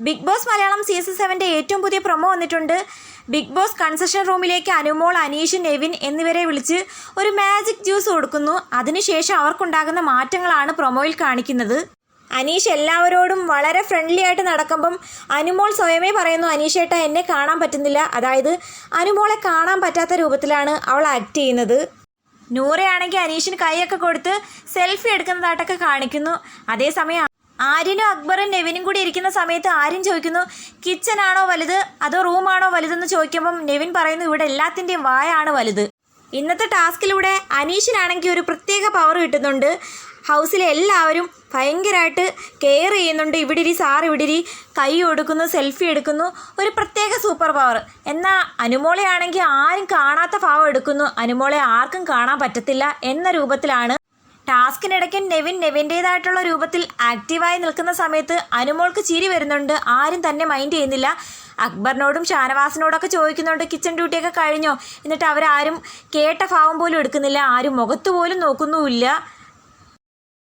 Big Boss Malayalam season സെവന്റെ ഏറ്റവും പുതിയ പ്രൊമോ വന്നിട്ടുണ്ട്. ബിഗ് ബോസ് കൺസെഷൻ റൂമിലേക്ക് അനുമോൾ അനീഷ് നെവിൻ എന്നിവരെ വിളിച്ച് ഒരു മാജിക് ജ്യൂസ് കൊടുക്കുന്നു. അതിനുശേഷം അവർക്കുണ്ടാകുന്ന മാറ്റങ്ങളാണ് പ്രൊമോയിൽ കാണിക്കുന്നത്. അനീഷ് എല്ലാവരോടും വളരെ ഫ്രണ്ട്ലി ആയിട്ട് നടക്കുമ്പം അനുമോൾ സ്വയമേ പറയുന്നു അനീഷേട്ട എന്നെ കാണാൻ പറ്റുന്നില്ല. അതായത് അനുമോളെ കാണാൻ പറ്റാത്ത രൂപത്തിലാണ് അവൾ ആക്ട് ചെയ്യുന്നത്. നൂറയാണെങ്കിൽ അനീഷിന് കൈയൊക്കെ കൊടുത്ത് സെൽഫി എടുക്കുന്നതായിട്ടൊക്കെ കാണിക്കുന്നു. അതേസമയം ആര്യനും അക്ബറും നെവിനും കൂടി ഇരിക്കുന്ന സമയത്ത് ആര്യൻ ചോദിക്കുന്നു കിച്ചനാണോ വലുത്? അതോ റൂമാണോ വലുതെന്ന് ചോദിക്കുമ്പം നെവിൻ പറയുന്നു ഇവിടെ എല്ലാത്തിന്റെയും വായാണ് വലുത്. ഇന്നത്തെ ടാസ്കിലൂടെ അനീഷിനാണെങ്കിൽ ഒരു പ്രത്യേക പവർ കിട്ടുന്നുണ്ട്. ഹൗസിലെ എല്ലാവരും ഭയങ്കരമായിട്ട് കെയർ ചെയ്യുന്നുണ്ട്. ഇവിടിരി സാർ ഇവിടെ ഇരി. കൈ കൊടുക്കുന്നു സെൽഫി എടുക്കുന്നു. ഒരു പ്രത്യേക സൂപ്പർ പവർ എന്നാൽ അനുമോളെയാണെങ്കിൽ ആരും കാണാത്ത ഭാവം എടുക്കുന്നു. അനുമോളെ ആർക്കും കാണാൻ പറ്റത്തില്ല എന്ന രൂപത്തിലാണ് ടാസ്കിനിടയ്ക്ക് നെവിൻ നെവിന്റേതായിട്ടുള്ള രൂപത്തിൽ ആക്റ്റീവായി നിൽക്കുന്ന സമയത്ത് അനുമോൾക്ക് ചിരി വരുന്നുണ്ട്. ആരും തന്നെ മൈൻഡ് ചെയ്യുന്നില്ല. അക്ബറിനോടും ഷാനവാസിനോടൊക്കെ ചോദിക്കുന്നുണ്ട് കിച്ചൺ ഡ്യൂട്ടിയൊക്കെ കഴിഞ്ഞോ? എന്നിട്ട് അവരാരും കേട്ട ഭാവം പോലും എടുക്കുന്നില്ല. ആരും മുഖത്ത് പോലും നോക്കുന്നുമില്ല.